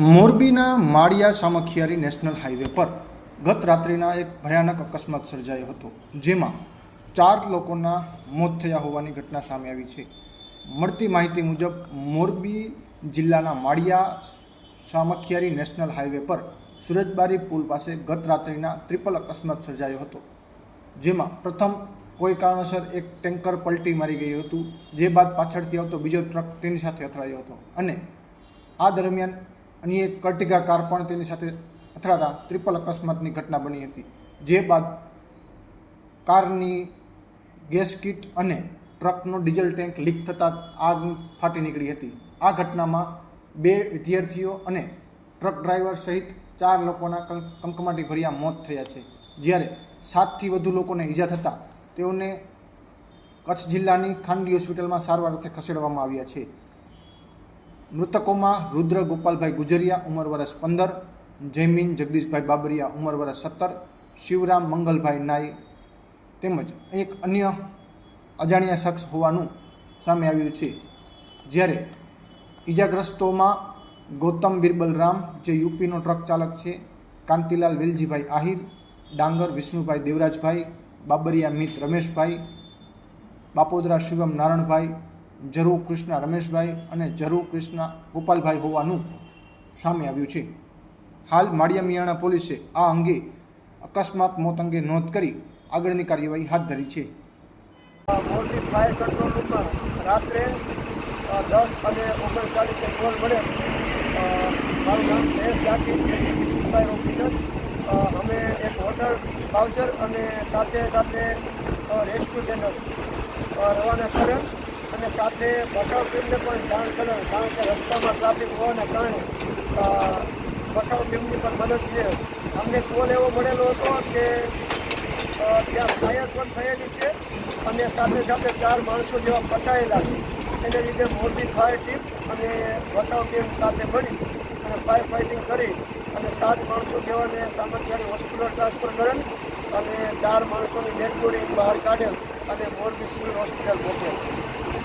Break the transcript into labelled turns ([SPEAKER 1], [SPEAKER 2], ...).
[SPEAKER 1] મોરબીના માળિયા Samakhiyari national highway પર ગત રાત્રિના એક ભયાનક અકસ્માત સર્જાયો હતો, જેમાં ચાર લોકોના મોત થયા હોવાની ઘટના સામે આવી છે. મળતી માહિતી મુજબ, મોરબી જિલ્લાના માળિયા સામખિયારી નેશનલ હાઈવે પર સુરજબારી પુલ પાસે ગત રાત્રિના ટ્રિપલ અકસ્માત સર્જાયો હતો, જેમાં પ્રથમ કોઈ કારણોસર એક ટેન્કર પલટી મારી ગયું હતું, જે બાદ પાછળથી આવતો બીજો ટ્રક તેની સાથે અથડાયો હતો અને આ દરમિયાન અન્ય એક કર્ટિગા કાર પણ તેની સાથે અથડાતા ત્રિપલ અકસ્માતની ઘટના બની હતી. જે બાદ કારની ગેસ કીટ અને ટ્રકનો ડીઝલ ટેન્ક લીક થતાં આગ ફાટી નીકળી હતી. આ ઘટનામાં બે વિદ્યાર્થીઓ અને ટ્રક ડ્રાઈવર સહિત ચાર લોકોના કંકમાટી ભર્યા મોત થયા છે. જ્યારે સાતથી વધુ લોકોને ઈજા થતાં તેઓને કચ્છ જિલ્લાની ખાનગી હોસ્પિટલમાં સારવાર અર્થે ખસેડવામાં આવ્યા છે. મૃતકોમાં રુદ્ર ગોપાલભાઈ ગુજરિયા, ઉંમર વર્ષ પંદર, જયમીન જગદીશભાઈ બાબરિયા, ઉંમર વર્ષ સત્તર, શિવરામ મંગલભાઈ નાઈ તેમજ એક અન્ય અજાણ્યા શખ્સ હોવાનું સામે આવ્યું છે. જ્યારે ઈજાગ્રસ્તોમાં ગૌતમ બિરબલ રામ, જે યુપીનો ટ્રક ચાલક છે, કાંતિલાલ વેલજીભાઈ આહિર, ડાંગર વિષ્ણુભાઈ દેવરાજભાઈ, બાબરિયા મિત રમેશભાઈ, બાપોદરા શિવમ નારણભાઈ જરુ કૃષ્ણ રમેશભાઈ અને જરૂ કૃષ્ણ ગોપાલભાઈ હોવાનું સામે આવ્યું છે. હાલ માળિયા મિયાણા પોલીસે આ અંગે અકસ્માત મોત અંગે નોંધ કરી આગળની કાર્યવાહી હાથ ધરી છે.
[SPEAKER 2] મોરબી ફાયર કંટ્રોલ રૂમમાં રાત્રે દસ અને ઓગણચાલીસે કોલ મળે મારું નામ મહેશ જાકી સુપરવાઇઝર ઓફિસર. અમે એક હોટલ બાઉચર અને સાથે સાથે રેસ્ક્યુ ચેનલ રવાના કરેલ અને સાથે બસાવ ટીમને પણ જાણ કરેલ કારણ કે રસ્તામાં ટ્રાફિક હોવાના કારણે બસાવ ટીમની પણ મદદ છે. અમને કોલ એવો મળેલો હતો કે ત્યાં ફાયર પણ થયેલી છે અને સાથે સાથે ચાર માણસો જેવા ફસાયેલા છે. એને લીધે મોરબી ફાયર ટીમ અને બસાવ ટીમ સાથે મળી અને ફાયર ફાઇટિંગ કરી અને સાત માણસો જેવાને સામંતવાડી હોસ્પિટલ ટ્રાન્સફર કરેલ અને ચાર માણસોની ડેડ બોડી બહાર કાઢેલ અને મોરબી સિવિલ હોસ્પિટલ મોકલેલ.